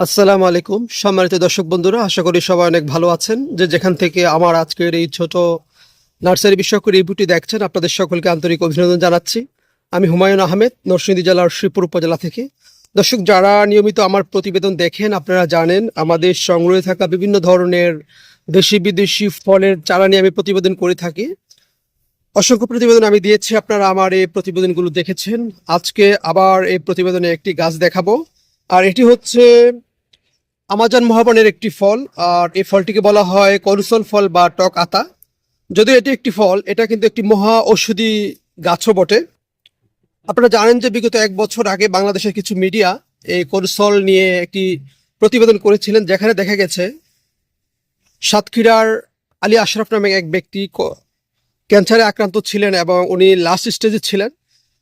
আসসালামু আলাইকুম। সম্মানিত দর্শক বন্ধুরা, আশা করি সবাই অনেক ভালো আছেন। যে যেখান থেকে আমার আজকের এই ছোট নার্সারি বিষয়ক রিভিউটি দেখছেন, আপনাদের সকলকে আন্তরিক অভিনন্দন জানাচ্ছি। আমি হুমায়ুন আহমেদ, নরসিংদী জেলার শ্রীপুর উপজেলা থেকে। দর্শক, যারা নিয়মিত আমার প্রতিবেদন দেখেন, আপনারা জানেন, আমাদের সংগ্রহে থাকা বিভিন্ন ধরনের দেশি বিদেশি ফলের চারা নিয়ে আমি প্রতিবেদন করে থাকি। অসংখ্য প্রতিবেদন আমি দিয়েছি, আপনারা আমার এই প্রতিবেদনগুলো দেখেছেন। আজকে আবার এই প্রতিবেদনে একটি গাছ দেখাবো। আর এটি হচ্ছে আমাজন মহাবনের একটি ফল, আর এই ফলটিকে বলা হয় করুসল ফল বা টক আতা। যদিও এটি একটি ফল, এটা কিন্তু একটি মহা ঔষধি গাছও বটে। আপনারা জানেন যে বিগত এক বছর আগে বাংলাদেশের কিছু মিডিয়া এই করুসল নিয়ে একটি প্রতিবেদন করেছিলেন, যেখানে দেখা গেছে সাতক্ষীরার আলী আশরাফ নামে এক ব্যক্তি ক্যান্সারে আক্রান্ত ছিলেন এবং উনি লাস্ট স্টেজে ছিলেন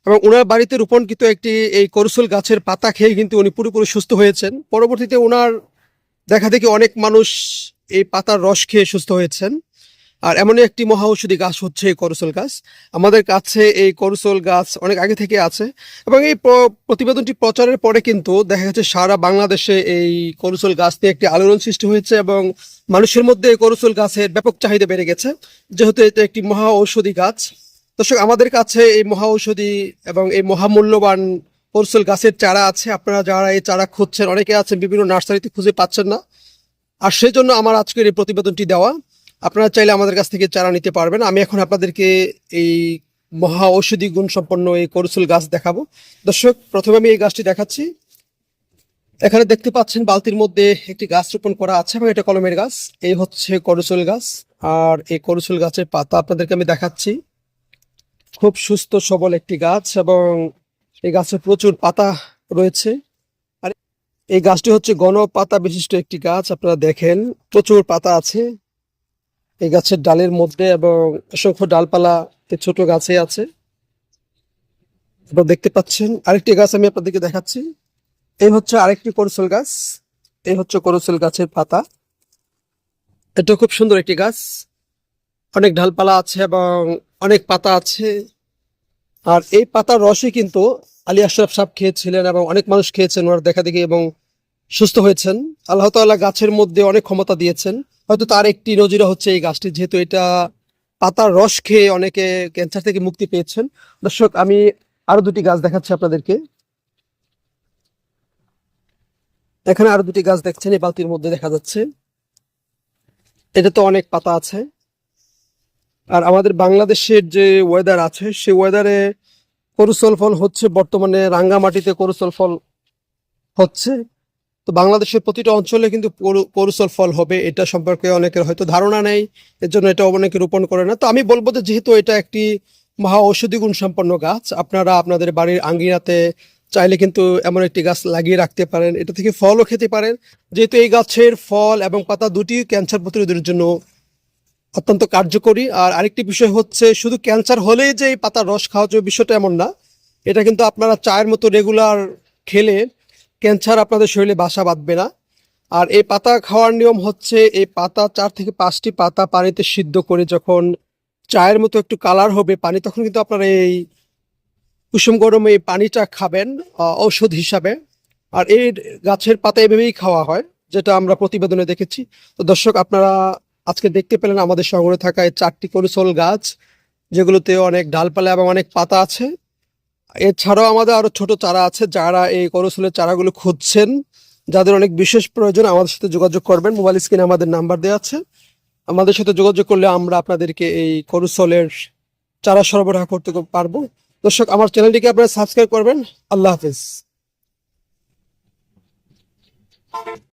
এবং ওনার বাড়িতে রোপণকৃত একটি এই করসল গাছের পাতা খেয়ে কিন্তু উনি পুরোপুরি সুস্থ হয়েছেন। পরবর্তীতে ওনার দেখা দেখি অনেক মানুষ এই পাতার রস খেয়ে সুস্থ হয়েছেন। আর এমনই একটি মহা ঔষধি গাছ হচ্ছে এই করসল গাছ। আমাদের কাছে এই করসল গাছ অনেক আগে থেকে আছে এবং এই প্রতিবেদনটি প্রচারের পরে কিন্তু দেখা যাচ্ছে সারা বাংলাদেশে এই করসল গাছ নিয়ে একটি আলোড়ন সৃষ্টি হয়েছে এবং মানুষের মধ্যে এই করসল গাছের ব্যাপক চাহিদা বেড়ে গেছে। যেহেতু এটা একটি মহা ঔষধি গাছ, দর্শক, আমাদের কাছে এই মহা ঔষধি এবং এই মহামূল্যবান করসল গাছের চারা আছে, আপনারা যারা এই চারা খুঁজছেন, অনেকে আছেন, বিভিন্ন নার্সারিতে খুঁজে পাচ্ছেন না। আর সেই জন্য আমার আজকের এই প্রতিবেদনটি দেওয়া। আপনারা চাইলে আমাদের কাছ থেকে চারা নিতে পারবেন। আমি এখন আপনাদেরকে এই মহা ঔষধি গুণ সম্পন্ন এই করসল গাছ দেখাবো। দর্শক, প্রথমে আমি এই গাছটি দেখাচ্ছি। এখানে দেখতে পাচ্ছেন বালতির মধ্যে একটি গাছ রোপণ করা আছে এবং এটা কলমের গাছ। এই হচ্ছে করসল গাছ। আর এই করসল গাছের পাতা আপনাদেরকে আমি দেখাচ্ছি। খুব সুস্থ, সবল একটি গাছ এবং এই গাছে প্রচুর পাতা রয়েছে। আর এই গাছটি হচ্ছে ঘন পাতা বিশিষ্ট একটি গাছ, আপনারা দেখেন, প্রচুর পাতা আছে। এই গাছের ডালের মধ্যে এবং অসংখ্য ডালপালা ছোট গাছে আছে। আপনারা দেখতে পাচ্ছেন, আরেকটি গাছ আমি আপনাদেরকে দেখাচ্ছি। এই হচ্ছে আরেকটি করসল গাছ। এই হচ্ছে করসল গাছের পাতা। এটা খুব সুন্দর একটি গাছ। অনেক ডালপালা আছে এবং অনেক পাতা আছে। আর এই পাতার রসই কিন্তু আলী আশরাফ সাহেব খেয়েছিলেন এবং অনেক মানুষ খেয়েছেন, ওনার দেখা দেখি এবং সুস্থ হয়েছেন। আল্লাহ তাআলা গাছের মধ্যে অনেক ক্ষমতা দিয়েছেন। হয়তো তার একটি নজিরা হচ্ছে এই গাছটি, যেহেতু এটা পাতার রস খেয়ে অনেকে ক্যান্সার থেকে মুক্তি পেয়েছেন। দর্শক, আমি আরও দুটি গাছ দেখাচ্ছি আপনাদেরকে। এখানে আরও দুটি গাছ দেখছেন, এই বালতির মধ্যে দেখা যাচ্ছে। এটা তো অনেক পাতা আছে। আর আমাদের বাংলাদেশের যে ওয়েদার আছে সেই ওয়েদারে করুসল ফল হচ্ছে, বর্তমানে রাঙ্গামাটিতে করুসল ফল হচ্ছে। তো বাংলাদেশের প্রতিটা অঞ্চলে কিন্তু করু- করুসল ফল হবে, এটা সম্পর্কে অনেকের হয়তো ধারণা নেই এর জন্য এটা অনেকে রোপণ করে না। তো আমি বলব যে যেহেতু এটা একটি মহা ঔষধি গুণ সম্পন্ন গাছ, আপনারা আপনাদের বাড়ির আঙ্গিনাতে চাইলে কিন্তু এমন একটি গাছ লাগিয়ে রাখতে পারেন, এটা থেকে ফলও খেতে পারেন। যেহেতু এই গাছের ফল এবং পাতা দুটি ক্যান্সার প্রতিরোধের জন্য অত্যন্ত কার্যকরী। আর আরেকটি বিষয় হচ্ছে, শুধু ক্যান্সার হলেই যে এই পাতার রস খাওয়া যাবে বিষয়টা এমন না। এটা কিন্তু আপনারা চায়ের মতো রেগুলার খেলে ক্যান্সার আপনাদের শরীরে বাসা বাঁধবে না। আর এই পাতা খাওয়ার নিয়ম হচ্ছে, এই পাতা চার থেকে পাঁচটি পাতা পানিতে সিদ্ধ করে যখন চায়ের মতো একটু কালার হবে পানি, তখন কিন্তু আপনারা এই কুসুম গরমে এই পানিটা খাবেন ঔষধ হিসাবে। আর এই গাছের পাতা এভাবেই খাওয়া হয়, যেটা আমরা প্রতিবেদনে দেখেছি। তো দর্শক, আপনারা আজকে দেখতে পেলেন আমাদের সংগ্রহে থাকা এই চারটি করুসল গাছ, যেগুলোতে অনেক ডালপালা এবং অনেক পাতা আছে। এছাড়াও আমাদের আরও ছোট চারা আছে, যারা এই করসলের চারাগুলো খুঁজছেন। যাদের অনেক বিশেষ প্রয়োজন, আমাদের সাথে যোগাযোগ করবেন। মোবাইল স্ক্রিনে আমাদের নাম্বার দেওয়া আছে। আমাদের সাথে যোগাযোগ করলে আমরা আপনাদেরকে এই করসলের চারা সরবরাহ করতে পারব। দর্শক, আমার চ্যানেলটিকে আপনারা সাবস্ক্রাইব করবেন। আল্লাহ হাফিজ।